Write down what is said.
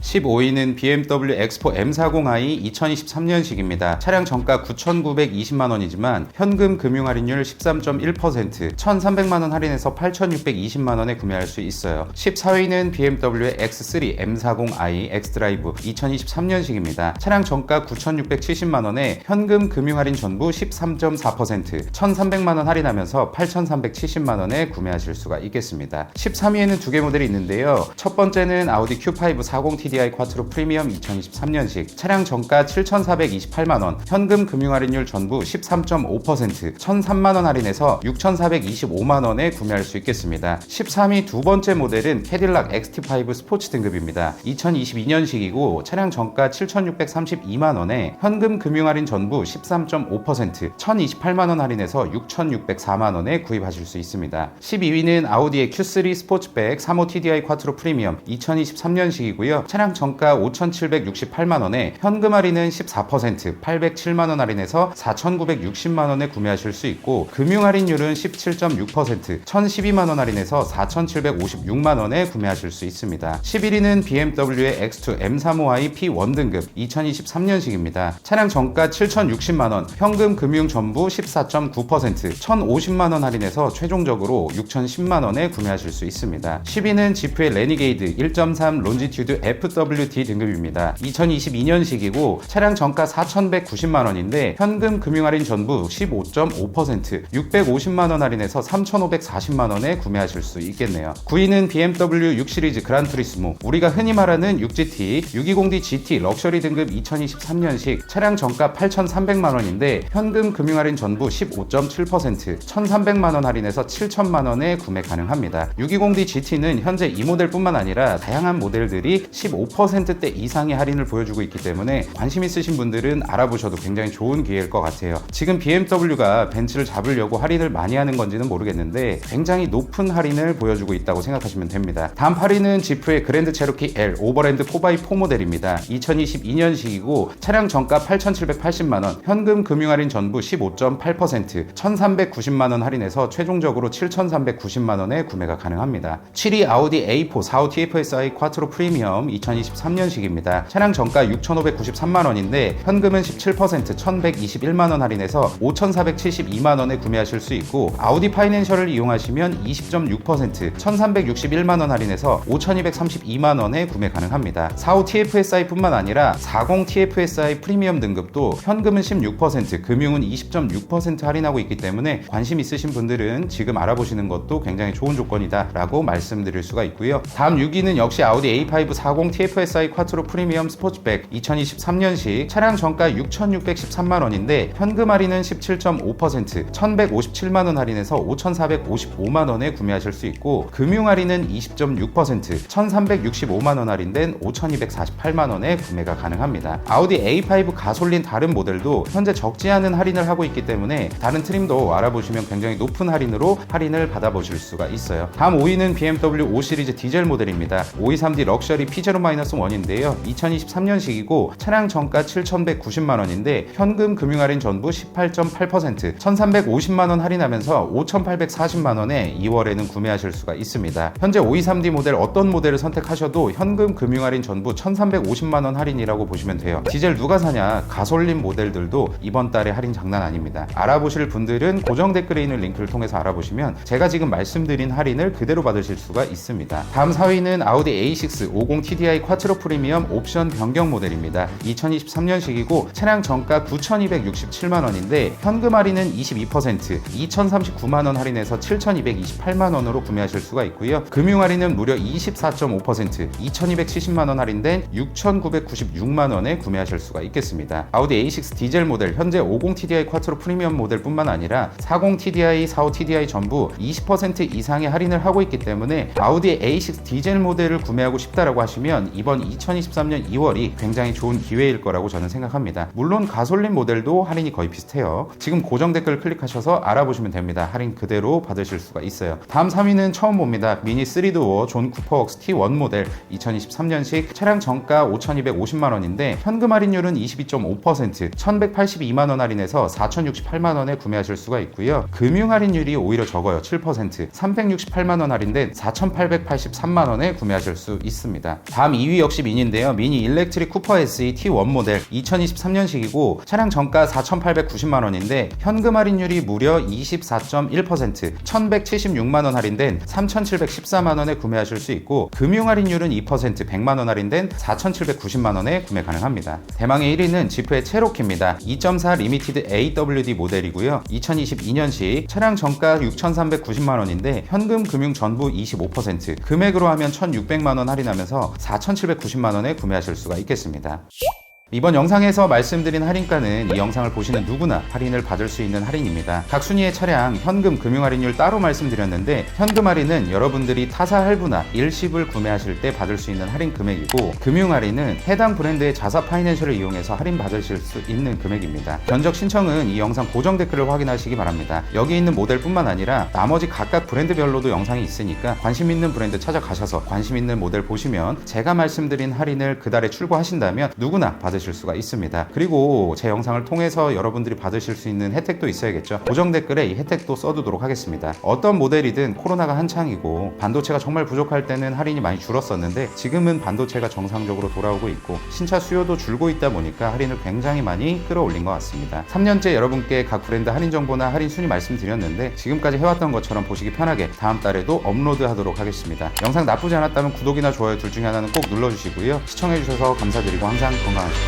15위는 BMW X4 M40i 2023년식입니다. 차량 정가 9,920만 원이지만 현금 금융 할인율 13.1%, 1,300만 원 할인해서 8,620만 원에 구매할 수 있어요. 14위는 BMW X3 M40i X드라이브 2023년식입니다. 차량 정가 9,670만 원에 현금 금융 할인 전부 13.4%, 1,300만 원 할인하면서 8,370만 원에 구매하실 수가 있겠습니다. 13위에는 두 개 모델이 있는데요. 첫 번째는 아우디 Q5 40 TDI 쿼트로 프리미엄 2023년식 차량 정가 7,428만 원, 현금 금융 할인율 전부 13.5%, 1,003만 원 할인해서 6,425만 원에 구매할 수 있겠습니다. 13위 두 번째 모델은 캐딜락 XT5 스포츠 등급입니다. 2022년식이고 차량 정가 7,632만 원에 현금 금융 할인 전부 13.5%, 1,028만 원 할인해서 6,604만 원에 구입하실 수 있습니다. 12위는 아우디의 Q3 스포츠백 35 TDI 쿼트로 프리미엄 2023년식이고요. 차량 정가 5,768만 원에 현금 할인은 14%, 807만 원 할인해서 4,960만 원에 구매하실 수 있고 금융 할인율은 17.6%, 1,012만 원 할인해서 4,756만 원에 구매하실 수 있습니다. 11위는 BMW의 X2 M35i P1 등급 2023년식입니다. 차량 정가 7,060만 원, 현금 금융 전부 14.9%, 1,050만 원 할인해서 최종적으로 6,010만 원에 구매하실 수 있습니다. 10위는 지프의 레니게이드 1.3 론지튜드 FWD 등급입니다. 2022년식이고 차량 정가 4,190만 원인데 현금 금융 할인 전부 15.5%, 650만 원 할인해서 3,540만 원에 구매하실 수 있겠네요. 9위는 BMW 6 시리즈 그란투리스모 우리가 흔히 말하는 6GT 620D GT 럭셔리 등급 2023년식 차량 정가 8,300만 원인데 현금 금융 할인 전부 15.7%, 1,300만 원 할인해서 7천만 원에 구매 가능합니다. 620D GT는 현재 이 모델뿐만 아니라 다양한 모델들이 15%대 이상의 할인을 보여주고 있기 때문에 관심 있으신 분들은 알아보셔도 굉장히 좋은 기회일 것 같아요. 지금 BMW가 벤츠를 잡으려고 할인을 많이 하는 건지는 모르겠는데 굉장히 높은 할인을 보여주고 있다고 생각하시면 됩니다. 다음 8위는 지프의 그랜드 체로키 L 오버랜드 4x4 모델입니다. 2022년식이고 차량 정가 8,780만 원, 현금 금융 할인 전부 15.8%, 1,390만 원 할인해서 최종적으로 7,390만 원에 구매가 가능합니다. 7위 아우디 A4 45 TFSI 쿼트로 프리미엄 2023년식입니다. 차량 정가 6,593만 원인데 현금은 17% 1,121만 원 할인해서 5,472만 원에 구매하실 수 있고 아우디 파이낸셜을 이용하시면 20.6% 1,361만 원 할인해서 5,232만 원에 구매 가능합니다. 45 TFSI뿐만 아니라 40 TFSI 프리미엄 등급도 현금은 16% 금융은 20.6% 할인하고 있기 때문에 관심 있으신 분들은 지금 알아보시는 것도 굉장히 좋은 조건이다 라고 말씀드릴 수가 있고요. 다음 6위는 역시 아우디 A5 40 TFSI 쿼트로 프리미엄 스포츠백 2023년식 차량 정가 6,613만 원인데 현금 할인은 17.5% 1,157만 원 할인해서 5,455만 원에 구매하실 수 있고 금융 할인은 20.6% 1,365만 원 할인된 5,248만 원에 구매가 가능합니다. 아우디 A5 가솔린 다른 모델도 현재 적지 않은 할인을 하고 있기 때문에 다른 트림도 알아보시면 굉장히 높은 할인으로 할인을 받아보실 수가 있어요. 다음 5위는 BMW 5 시리즈 디젤 모델입니다. 523D 럭셔리 P0-1인데요. 2023년식이고 차량 정가 7,190만 원인데 현금 금융 할인 전부 18.8%, 1,350만 원 할인하면서 5,840만 원에 2월에는 구매하실 수가 있습니다. 현재 523D 모델 어떤 모델을 선택하셔도 현금 금융 할인 전부 1,350만 원 할인이라고 보시면 돼요. 디젤 누가 사냐? 가솔린 모델들도 이번 달에 할인 장난 아닙니다. 알아보실 분들은 고정 댓글에 있는 링크를 통해서 알아보시면 제가 지금 말씀드린 할인을 그대로 받으실 수가 있습니다. 다음 4위는 아우디 A6 50 TDI 쿼트로 프리미엄 옵션 변경 모델입니다. 2023년식이고 차량 정가 9,267만 원인데 현금 할인은 22%, 2,039만 원 할인해서 7,228만 원으로 구매하실 수가 있고요. 금융 할인은 무려 24.5%, 2,270만 원 할인된 6,996만 원에 구매하실 수가 있겠습니다. 아우디 A6 디젤 모델 현재 50 TDI 쿼트로 프리미엄 모델뿐만 아니라 40 TDI, 45 TDI 전부 20% 이상의 할인을 하고 있기 때문에 아우디 A6 디젤 모델을 구매하고 싶다라고 하시면 이번 2023년 2월이 굉장히 좋은 기회일 거라고 저는 생각합니다. 물론 가솔린 모델도 할인이 거의 비슷해요. 지금 고정 댓글 클릭하셔서 알아보시면 됩니다. 할인 그대로 받으실 수가 있어요. 다음 3위는 처음 봅니다. 미니 3도어 존 쿠퍼웍스 T1 모델 2023년식 차량 정가 5,250만 원인데 현금 할인율은 22.5% 1,182만 원 할인해서 4,068만 원에 구매하실 수가 있고요. 금융 할인율이 오히려 적어요. 7% 368만 원 할인된 4,883만 원에 구매하실 수 있습니다. 다음 다음 2위 역시 미니인데요. 미니 일렉트릭 쿠퍼 SE T1 모델 2023년식이고 차량 정가 4,890만 원인데 현금 할인율이 무려 24.1% 1,176만 원 할인된 3,714만 원에 구매하실 수 있고 금융 할인율은 2% 100만 원 할인된 4,790만 원에 구매 가능합니다. 대망의 1위는 지프의 체로키입니다. 2.4 리미티드 AWD 모델이고요. 2022년식 차량 정가 6,390만 원인데 현금 금융 전부 25% 금액으로 하면 1,600만 원 할인하면서 4,790만 원에 구매하실 수가 있겠습니다. 이번 영상에서 말씀드린 할인가는 이 영상을 보시는 누구나 할인을 받을 수 있는 할인입니다. 각 순위의 차량 현금 금융 할인율 따로 말씀드렸는데 현금 할인은 여러분들이 타사 할부나 일시불 구매하실 때 받을 수 있는 할인 금액이고 금융 할인은 해당 브랜드의 자사 파이낸셜을 이용해서 할인 받으실 수 있는 금액입니다. 견적 신청은 이 영상 고정 댓글을 확인하시기 바랍니다. 여기 있는 모델뿐만 아니라 나머지 각각 브랜드별로도 영상이 있으니까 관심 있는 브랜드 찾아가셔서 관심 있는 모델 보시면 제가 말씀드린 할인을 그달에 출고하신다면 누구나 받으실 수가 있습니다. 그리고 제 영상을 통해서 여러분들이 받으실 수 있는 혜택도 있어야겠죠. 고정 댓글에 이 혜택도 써두도록 하겠습니다. 어떤 모델이든 코로나가 한창이고 반도체가 정말 부족할 때는 할인이 많이 줄었었는데 지금은 반도체가 정상적으로 돌아오고 있고 신차 수요도 줄고 있다 보니까 할인을 굉장히 많이 끌어올린 것 같습니다. 3년째 여러분께 각 브랜드 할인 정보나 할인 순위 말씀드렸는데 지금까지 해왔던 것처럼 보시기 편하게 다음 달에도 업로드 하도록 하겠습니다. 영상 나쁘지 않았다면 구독이나 좋아요 둘 중에 하나는 꼭 눌러주시고요. 시청해주셔서 감사드리고 항상 건강하십시오.